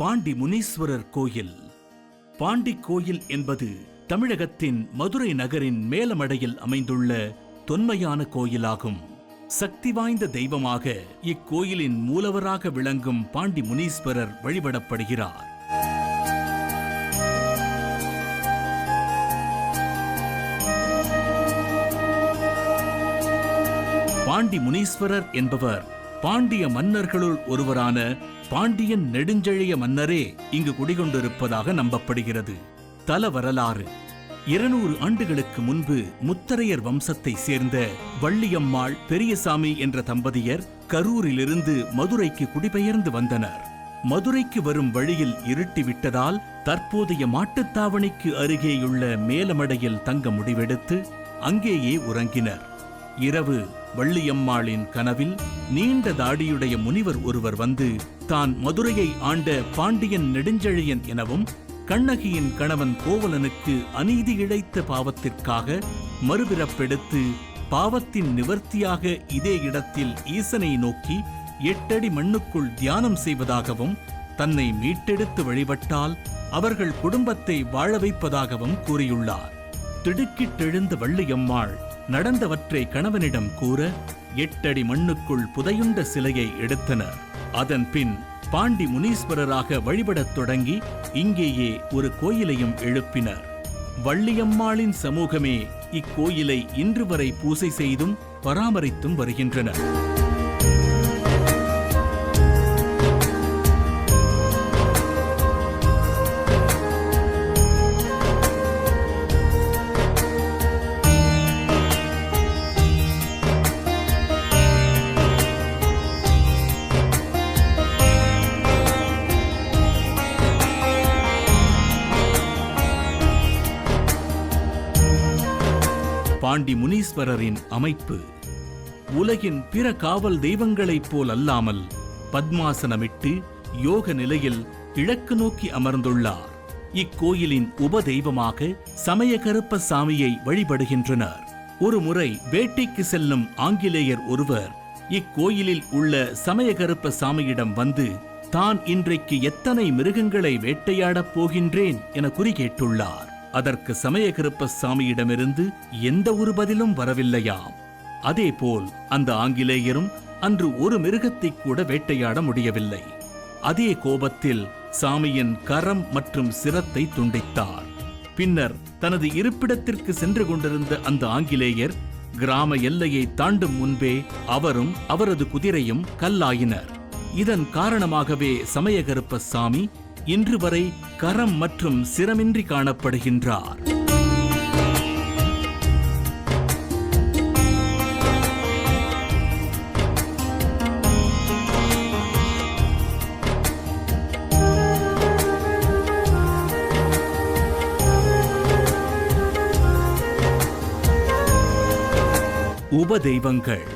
பாண்டி முனீஸ்வரர் கோயில். பாண்டி கோயில் என்பது தமிழகத்தின் மதுரை நகரின் மேலமடையில் அமைந்துள்ள தொன்மையான கோயிலாகும். சக்தி வாய்ந்த தெய்வமாக இக்கோயிலின் மூலவராக விளங்கும் பாண்டி முனீஸ்வரர் வழிபடப்படுகிறார். பாண்டி முனீஸ்வரர் என்பவர் பாண்டிய மன்னர்களுள் ஒருவரான பாண்டியன் நெடுஞ்செழிய மன்னரே இங்கு குடிகொண்டிருப்பதாக நம்பப்படுகிறது. தல வரலாறு. இருநூறு ஆண்டுகளுக்கு முன்பு முத்தரையர் வம்சத்தை சேர்ந்த வள்ளியம்மாள் பெரியசாமி என்ற தம்பதியர் கரூரிலிருந்து மதுரைக்கு குடிபெயர்ந்து வந்தனர். மதுரைக்கு வரும் வழியில் இருட்டி விட்டதால் தற்போதைய மாட்டுத்தாவணிக்கு அருகேயுள்ள மேலமடையில் தங்க முடிவெடுத்து அங்கேயே உறங்கினர். இரவு வள்ளியம்மாளின் கனவில் நீண்ட தாடியுடைய முனிவர் ஒருவர் வந்து தான் மதுரையை ஆண்ட பாண்டியன் நெடுஞ்செழியன் எனவும் கண்ணகியின் கணவன் கோவலனுக்கு அநீதி இழைத்த பாவத்திற்காக மறுபிறப்பெடுத்து பாவத்தின் நிவர்த்தியாக இதே இடத்தில் ஈசனை நோக்கி எட்டடி மண்ணுக்குள் தியானம் செய்வதாகவும் தன்னை மீட்டெடுத்து வழிபட்டால் அவர்கள் குடும்பத்தை வாழ வைப்பதாகவும் கூறியுள்ளார். திடுக்கிட்டெழுந்த வள்ளியம்மாள் நடந்தவற்றை கணவனிடம் கூற எட்டடி மண்ணுக்குள் புதையுண்ட சிலையை எடுத்தனர். அதன் பின் பாண்டி முனீஸ்வரராக வழிபடத் தொடங்கி இங்கேயே ஒரு கோயிலையும் எழுப்பினர். வள்ளியம்மாளின் சமூகமே இக்கோயிலை இன்று வரை பூசை செய்தும் பராமரித்தும் வருகின்றனர் பாண்டி முனீஸ்வரரின் அமைப்பு. உலகின் பிற காவல் தெய்வங்களைப் போல் அல்லாமல் பத்மாசனமிட்டு யோக நிலையில் கிழக்கு நோக்கி அமர்ந்துள்ளார். இக்கோயிலின் உபதெய்வமாக சமயகருப்ப சாமியை வழிபடுகின்றனர். ஒரு முறை வேட்டைக்கு செல்லும் ஆங்கிலேயர் ஒருவர் இக்கோயிலில் உள்ள சமயகருப்ப சாமியிடம் வந்து தான் இன்றைக்கு எத்தனை மிருகங்களை வேட்டையாடப் போகின்றேன் என குறி கேட்டுள்ளார். அதற்கு சமயகிருப்ப சாமியிடமிருந்து எந்த ஒரு பதிலும் வரவில்லையாம் அதேபோல் அந்த ஆங்கிலேயரும் அன்று ஒரு மிருகத்தை கூட வேட்டையாட முடியவில்லை. அதே கோபத்தில் சாமியின் கரம் மற்றும் சிரத்தை துண்டித்தார். பின்னர் தனது இருப்பிடத்திற்கு சென்று கொண்டிருந்த அந்த ஆங்கிலேயர் கிராம எல்லையை தாண்டும் முன்பே அவரும் அவரது குதிரையும் கல்லாயினர். இதன் காரணமாகவே சமயகருப்ப சாமி இன்று வரை கரம் மற்றும் சிரமின்றி காணப்படுகின்றார். உபதெய்வங்கள்.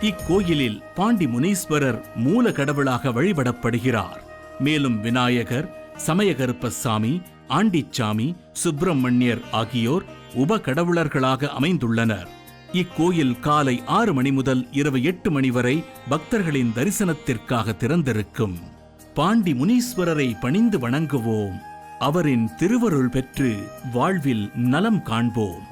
இக்கோயிலில் பாண்டி முனீஸ்வரர் மூல கடவுளாக வழிபடப்படுகிறார். மேலும் விநாயகர் சமயகருப்பசாமி ஆண்டிச்சாமி சுப்பிரமணியர் ஆகியோர் உப கடவுளர்களாக அமைந்துள்ளனர். இக்கோயில் காலை ஆறு மணி முதல் இரவு எட்டு மணி வரை பக்தர்களின் தரிசனத்திற்காக திறந்திருக்கும். பாண்டி முனீஸ்வரரை பணிந்து வணங்குவோம். அவரின் திருவருள் பெற்று வாழ்வில் நலம் காண்போம்.